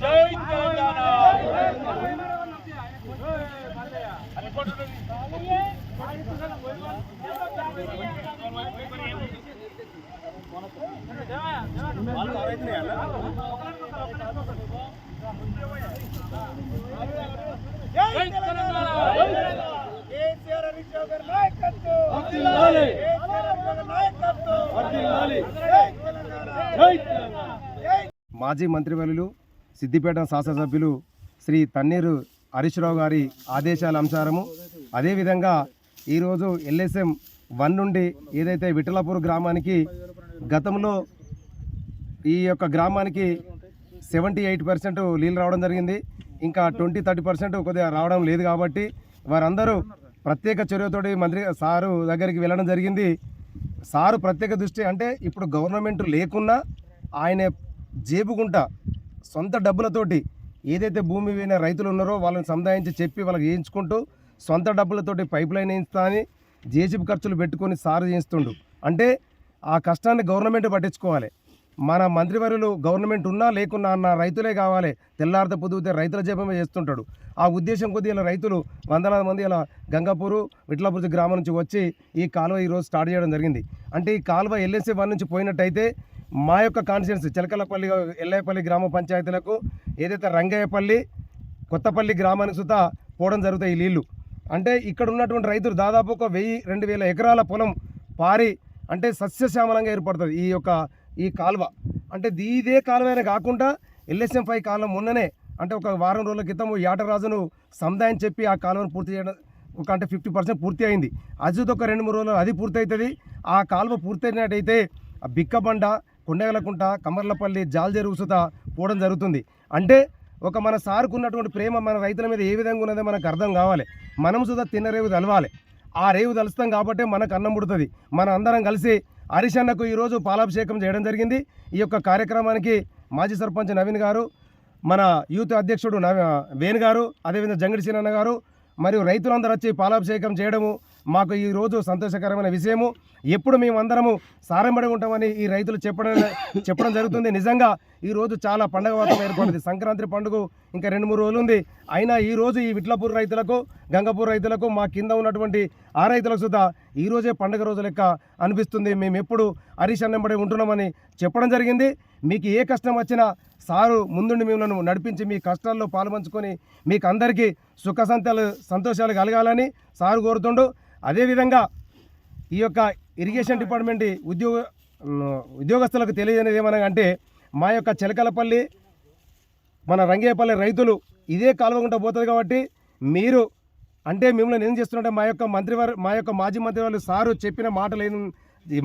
జై నాయకత్వం జై తెలంగాణ కేసీఆర్ హరీష్ రావు గారి నాయకత్వం వర్ధిల్లాలి కేసీఆర్ హరీష్ రావు గారి నాయకత్వం వర్ధిల్లాలి జై తెలంగాణ జై తెలంగాణ జై మాజీ మంత్రివర్యులు సిద్దిపేట శాసనసభ్యులు శ్రీ తన్నీరు హరీష్రావు గారి ఆదేశాల అంశారము అదేవిధంగా ఈరోజు ఎల్ఎస్ఎం వన్ నుండి ఏదైతే విఠలాపూర్ గ్రామానికి గతంలో ఈ యొక్క గ్రామానికి సెవెంటీ ఎయిట్ పర్సెంట్ నీళ్ళు రావడం జరిగింది. ఇంకా ట్వంటీ థర్టీ పర్సెంట్ కొద్దిగా రావడం లేదు కాబట్టి వారందరూ ప్రత్యేక చర్యతోటి మంత్రి సారు దగ్గరికి వెళ్ళడం జరిగింది. సారు ప్రత్యేక దృష్టి అంటే ఇప్పుడు గవర్నమెంట్ లేకున్నా ఆయన జేబుకుంటా సొంత డబ్బులతోటి ఏదైతే భూమి పోయిన రైతులు ఉన్నారో వాళ్ళని సముదాయించి చెప్పి వాళ్ళకి వేయించుకుంటూ సొంత డబ్బులతోటి పైప్ లైన్ వేయిస్తా అని జేసీబీ ఖర్చులు పెట్టుకొని సారు చేయిస్తుండు. అంటే ఆ కష్టాన్ని గవర్నమెంట్ పట్టించుకోవాలి. మన మంత్రివర్యులు గవర్నమెంట్ ఉన్నా లేకున్నా అన్న రైతులే కావాలి. తెల్లారత పొద్దుతే రైతుల జపమే చేస్తుంటాడు. ఆ ఉద్దేశం కొద్ది ఇలా రైతులు వందలాది మంది ఇలా గంగాపూరు విట్లాపురి గ్రామం నుంచి వచ్చి ఈ కాలువ ఈరోజు స్టార్ట్ చేయడం జరిగింది. అంటే ఈ కాలువ ఎల్ఎస్సీ వన్ నుంచి పోయినట్టయితే మా యొక్క కాన్స్టిట్యున్సీ చిలకలపల్లి ఎల్లయ్యపల్లి గ్రామ పంచాయతీలకు ఏదైతే రంగయ్యపల్లి కొత్తపల్లి గ్రామానికి సుతా పోవడం జరుగుతాయి ఈ నీళ్ళు. అంటే ఇక్కడ ఉన్నటువంటి రైతులు దాదాపు ఒక వెయ్యి రెండు వేల ఎకరాల పొలం పారి అంటే సస్యశ్యామలంగా ఏర్పడుతుంది ఈ యొక్క ఈ కాలువ. అంటే దీ- ఇదే కాలువైనా కాకుండా ఎల్ఎస్ఎం ఫైవ్ కాలం మొన్ననే అంటే ఒక వారం రోజుల క్రితం యాటరాజును సముదాయం చెప్పి ఆ కాలువను పూర్తి చేయడం ఒక అంటే ఫిఫ్టీ పర్సెంట్ పూర్తి అయింది. అజిత్ ఒక రెండు మూడు రోజులు అది పూర్తి అవుతుంది ఆ కాలువ పూర్తయినట్టయితే ఆ బిక్కబండ కొండగలకుంట కమర్లపల్లి జాల్జేరు ఉసుత పోవడం జరుగుతుంది. అంటే ఒక మన సార్కు ఉన్నటువంటి ప్రేమ మన రైతుల మీద ఏ విధంగా ఉన్నదో మనకు అర్థం కావాలి. మనం సుధా తిన్న రేవు తలవాలి. ఆ రేవు తలుస్తాం కాబట్టి మనకు అన్నం పుడుతుంది. మన అందరం కలిసి హరిశన్నకు ఈరోజు పాలాభిషేకం చేయడం జరిగింది. ఈ యొక్క కార్యక్రమానికి మాజీ సర్పంచ్ నవీన్ గారు మన యూత్ అధ్యక్షుడు నవ వేణు గారు అదేవిధంగా జంగడి సీనన్న గారు మరియు రైతులందరూ వచ్చి పాలాభిషేకం చేయడము మాకు ఈ రోజు సంతోషకరమైన విషయము. ఎప్పుడు మేమందరము సారంబడి ఉంటామని ఈ రైతులు చెప్పడం చెప్పడం జరుగుతుంది. నిజంగా ఈ రోజు చాలా పండగ వాతావరణం ఏర్పడింది. సంక్రాంతి పండుగ ఇంకా రెండు మూడు రోజులు ఉంది. అయినా ఈ రోజు ఈ విట్లపూర్ రైతులకు గంగపూర్ రైతులకు మా కింద ఉన్నటువంటి ఆ రైతులకు సుధా ఈరోజే పండగ రోజు లెక్క అనిపిస్తుంది. మేము ఎప్పుడు హరీష్ అన్నంబడి ఉంటున్నామని చెప్పడం జరిగింది. మీకు ఏ కష్టం వచ్చినా సారు ముందుండి మిమ్మల్ని నడిపించి మీ కష్టాల్లో పాల్పంచుకొని మీకు అందరికీ సుఖ సంతాలు సంతోషాలు కలగాలని సారు కోరుతుండు. అదేవిధంగా ఈ యొక్క ఇరిగేషన్ డిపార్ట్మెంట్ ఉద్యోగ ఉద్యోగస్తులకు తెలియజేది ఏమనగా అంటే మా యొక్క చిలకలపల్లి మన రంగేపల్లి రైతులు ఇదే కాలువగుంట పోతుంది కాబట్టి మీరు అంటే మిమ్మల్ని ఏం చేస్తున్నట్టే మా యొక్క మంత్రివారు మా యొక్క మాజీ మంత్రి వాళ్ళు సారు చెప్పిన మాటలు ఏం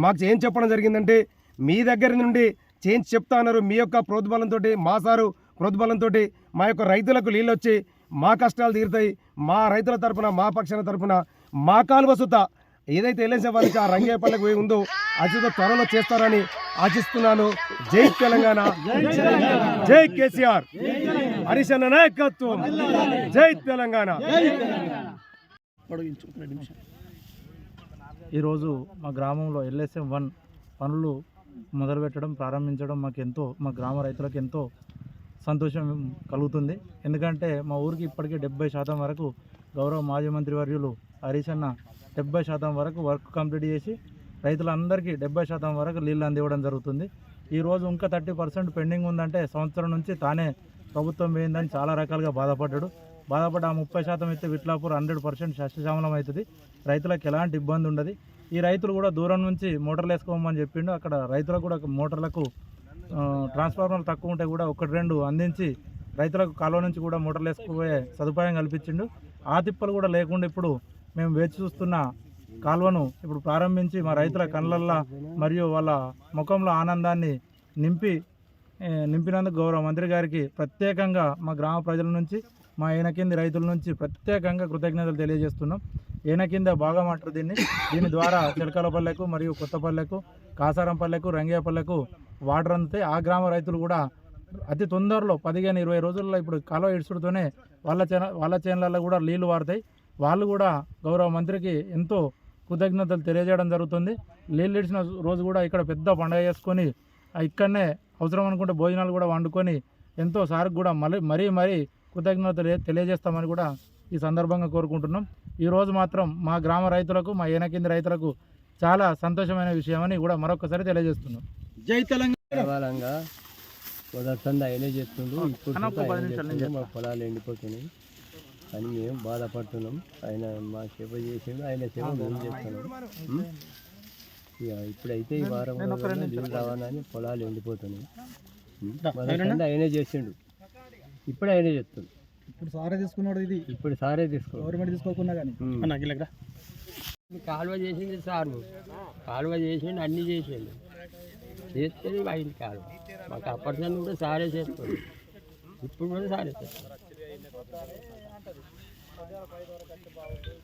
మాకు ఏం చెప్పడం జరిగిందంటే మీ దగ్గర నుండి చేంజ్ చెప్తా అన్నారు. మీ యొక్క ప్రోద్బలంతో మా సారు ప్రోద్బలంతో మా యొక్క రైతులకు నీళ్ళు వచ్చి మా కష్టాలు తీరుతాయి. మా రైతుల తరపున మా పక్షాల తరపున మా కాలువ సుత ఏదైతే ఎల్ఎస్ఎఫ్ వారికి ఆ రంగేపల్లికి పోయి ఉందో అత్యంత త్వరలో చేస్తారని ఆశిస్తున్నాను. జై తెలంగాణ. జై కేసీఆర్. హరిశన్న నాయకత్వం. జై తెలంగాణ. ఈరోజు మా గ్రామంలో ఎల్ఎస్ఎం వన్ పనులు మొదలుపెట్టడం ప్రారంభించడం మాకు ఎంతో మా గ్రామ రైతులకు ఎంతో సంతోషం కలుగుతుంది. ఎందుకంటే మా ఊరికి ఇప్పటికే డెబ్బై శాతం వరకు గౌరవ మాజీ మంత్రి వర్యులు హరీష్ అన్న డెబ్బై శాతం వరకు వర్క్ కంప్లీట్ చేసి రైతులందరికీ డెబ్బై శాతం వరకు నీళ్ళు అందివ్వడం జరుగుతుంది. ఈరోజు ఇంకా థర్టీ పర్సెంట్ పెండింగ్ ఉందంటే సంవత్సరం నుంచి తానే ప్రభుత్వం పోయిందని చాలా రకాలుగా బాధపడ్డాడు. బాధపడ్డ ఆ ముప్పై శాతం అయితే విట్లాపూర్ హండ్రెడ్ పర్సెంట్ సస్యశ్యామలం అవుతుంది. రైతులకు ఎలాంటి ఇబ్బంది ఉండదు. ఈ రైతులు కూడా దూరం నుంచి మోటార్లు వేసుకోమని చెప్పిండు. అక్కడ రైతులకు కూడా మోటార్లకు ట్రాన్స్ఫార్మర్లు తక్కువ ఉంటే కూడా ఒకటి రెండు అందించి రైతులకు కాలువ నుంచి కూడా మోటార్లు వేసుకుపోయే సదుపాయం కల్పించిండు. ఆ తిప్పలు కూడా లేకుండా ఇప్పుడు మేము వేచి చూస్తున్న కాలువను ఇప్పుడు ప్రారంభించి మా రైతుల కళ్ళల్లో మరియు వాళ్ళ ముఖంలో ఆనందాన్ని నింపి నింపినందుకు గౌరవ మంత్రి గారికి ప్రత్యేకంగా మా గ్రామ ప్రజల నుంచి మా ఈయన రైతుల నుంచి ప్రత్యేకంగా కృతజ్ఞతలు తెలియజేస్తున్నాం. ఈయన కింద భాగం అంటారు దీన్ని. దీని ద్వారా చిలకలపల్లెకు మరియు కొత్తపల్లెకు కాసారంపల్లెకు రంగేపల్లెకు వాటర్ అందితే ఆ గ్రామ రైతులు కూడా అతి తొందరలో పదిహేను ఇరవై రోజుల్లో ఇప్పుడు కాలువ ఇడుచుడుతోనే వాళ్ళ చేన వాళ్ళ చేనులలో కూడా నీళ్ళు వారుతాయి. వాళ్ళు కూడా గౌరవ మంత్రికి ఎంతో కృతజ్ఞతలు తెలియజేయడం జరుగుతుంది. నీళ్ళు ఇడిచిన రోజు కూడా ఇక్కడ పెద్ద పండగ చేసుకొని ఇక్కడనే అవసరం అనుకుంటే భోజనాలు కూడా వండుకొని ఎంతో సార్కి కూడా మళ్ళీ మరీ మరీ కృతజ్ఞతలు తెలియ- తెలియజేస్తామని కూడా ఈ సందర్భంగా కోరుకుంటున్నాం. ఈరోజు మాత్రం మా గ్రామ రైతులకు మా ఏనకింది రైతులకు చాలా సంతోషమైన విషయమని కూడా మరొకసారి తెలియజేస్తున్నాం. జై తెలంగాణ. ఇప్పుడు పొలాలు ఎండిపోతున్నాయి. అని మేము బాధపడుతున్నాం. ఆయన మా సేవ చేసిండు ఆయన సేవ మేము చేస్తున్నాం? ఇక ఇప్పుడైతే ఈ వారం నీళ్ళు రావాలని పొలాలు ఎండిపోతున్నాయి. ఆయనే చేసిండు. ఇప్పుడు ఆయనే చేస్తుండు ఇప్పుడు సారే తీసుకున్నాడు ఇది. ఇప్పుడు సారే తీసుకో గవర్నమెంట్ తీసుకోకుండా కానీ కాలువ చేసింది సారు కాలువ చేసిండు అన్నీ చేసిండు. చేస్తే అయింది కాలువ. మాకు అప్పటి నుండి కూడా సారే చేస్తాడు. ఇప్పుడు కూడా సారే చేస్తాడు